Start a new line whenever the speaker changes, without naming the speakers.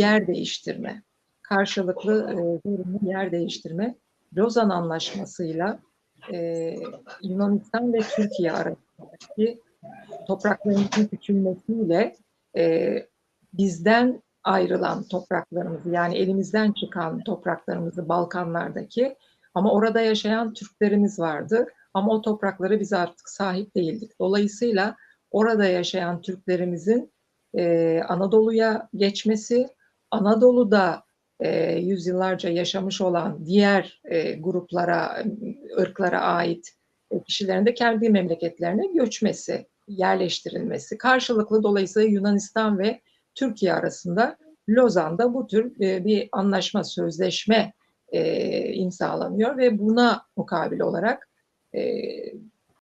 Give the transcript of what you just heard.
yer değiştirme, karşılıklı e, zorunlu yer değiştirme Lozan Anlaşması'yla e, Yunanistan ve Türkiye arasındaki topraklarımızın küçülmesiyle e, bizden ayrılan topraklarımızı yani elimizden çıkan topraklarımızı Balkanlardaki ama orada yaşayan Türklerimiz vardı ama o topraklara biz artık sahip değildik. Dolayısıyla orada yaşayan Türklerimizin e, Anadolu'ya geçmesi, Anadolu'da e, yüzyıllarca yaşamış olan diğer e, gruplara, ırklara ait kişilerin de kendi memleketlerine göçmesi, yerleştirilmesi. Karşılıklı dolayısıyla Yunanistan ve Türkiye arasında Lozan'da bu tür e, bir anlaşma, sözleşme e, imzalanıyor ve buna mukabil olarak e,